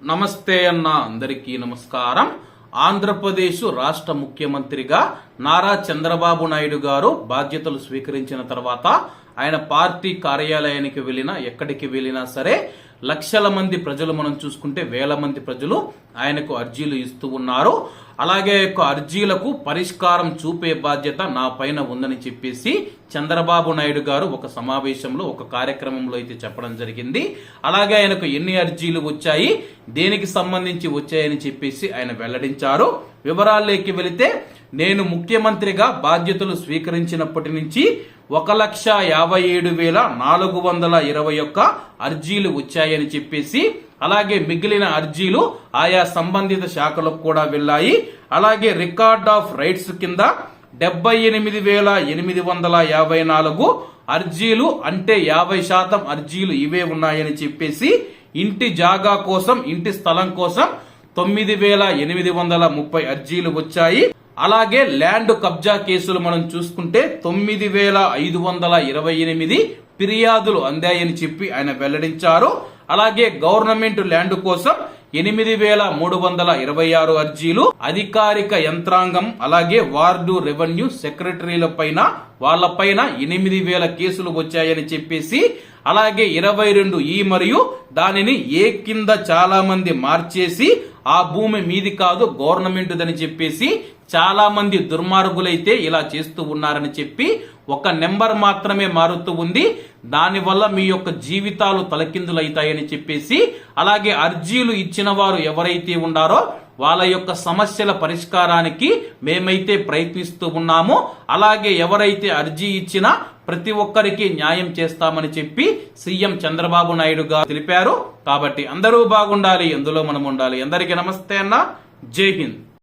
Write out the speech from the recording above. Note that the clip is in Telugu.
నమస్తే అన్న అందరికీ నమస్కారం. ఆంధ్రప్రదేశ్ రాష్ట్ర ముఖ్యమంత్రిగా నారా చంద్రబాబు నాయుడు గారు బాధ్యతలు స్వీకరించిన తర్వాత ఆయన పార్టీ కార్యాలయానికి వెళ్ళినా ఎక్కడికి వెళ్ళినా సరే లక్షల మంది ప్రజలు మనం చూసుకుంటే వేల మంది ప్రజలు ఆయనకు అర్జీలు ఇస్తూ ఉన్నారు. అలాగే యొక్క అర్జీలకు పరిష్కారం చూపే బాధ్యత నా పైన ఉందని చెప్పేసి చంద్రబాబు నాయుడు గారు ఒక సమావేశంలో ఒక కార్యక్రమంలో అయితే చెప్పడం జరిగింది. అలాగే ఆయనకు ఎన్ని అర్జీలు వచ్చాయి దేనికి సంబంధించి వచ్చాయని చెప్పేసి ఆయన వెల్లడించారు. వివరాల్లోకి వెళితే నేను ముఖ్యమంత్రిగా బాధ్యతలు స్వీకరించినప్పటి నుంచి ఒక లక్ష యాభై ఏడు వేల నాలుగు వందల ఇరవై ఒక్క అర్జీలు వచ్చాయని చెప్పేసి అలాగే మిగిలిన అర్జీలు ఆయా సంబంధిత శాఖలకు కూడా వెళ్ళాయి. అలాగే రికార్డ్ ఆఫ్ రైట్స్ కింద డెబ్బై ఎనిమిది వేల ఎనిమిది వందల యాభై నాలుగు అర్జీలు అంటే యాభై శాతం అర్జీలు ఇవే ఉన్నాయని చెప్పేసి ఇంటి జాగా కోసం ఇంటి స్థలం కోసం తొమ్మిది వేల ఎనిమిది వందల ముప్పై అర్జీలు వచ్చాయి. అలాగే ల్యాండ్ కబ్జా కేసులు మనం చూసుకుంటే తొమ్మిది వేల ఐదు వందల ఇరవై ఎనిమిది ఫిర్యాదులు అందాయని చెప్పి ఆయన వెల్లడించారు. అలాగే గవర్నమెంట్ ల్యాండ్ కోసం ఎనిమిది వేల మూడు వందల ఇరవై ఆరు అర్జీలు అధికారిక యంత్రాంగం అలాగే వార్డు రెవెన్యూ సెక్రటరీల పైన వాళ్ళపైన ఎనిమిది వేల కేసులు వచ్చాయని చెప్పేసి అలాగే ఇరవై రెండు ఈ మరియు దానిని ఏ కింద చాలా మంది మార్చేసి ఆ భూమి మీది కాదు గవర్నమెంట్దని చెప్పేసి చాలా మంది దుర్మార్గులైతే ఇలా చేస్తూ ఉన్నారని చెప్పి ఒక నెంబర్ మాత్రమే మారుతూ ఉంది. దానివల్ల మీ యొక్క జీవితాలు తలకిందులైతాయని చెప్పేసి అలాగే అర్జీలు ఇచ్చిన వారు ఎవరైతే ఉన్నారో వాళ్ళ యొక్క సమస్యల పరిష్కారానికి మేమైతే ప్రయత్నిస్తూ ఉన్నామో. అలాగే ఎవరైతే అర్జీ ఇచ్చినా ప్రతి ఒక్కరికి న్యాయం చేస్తామని చెప్పి సీఎం చంద్రబాబు నాయుడు గారు తెలిపారు. కాబట్టి అందరూ బాగుండాలి ఎందులో మనం ఉండాలి. అందరికీ నమస్తే అన్న. జై హింద్.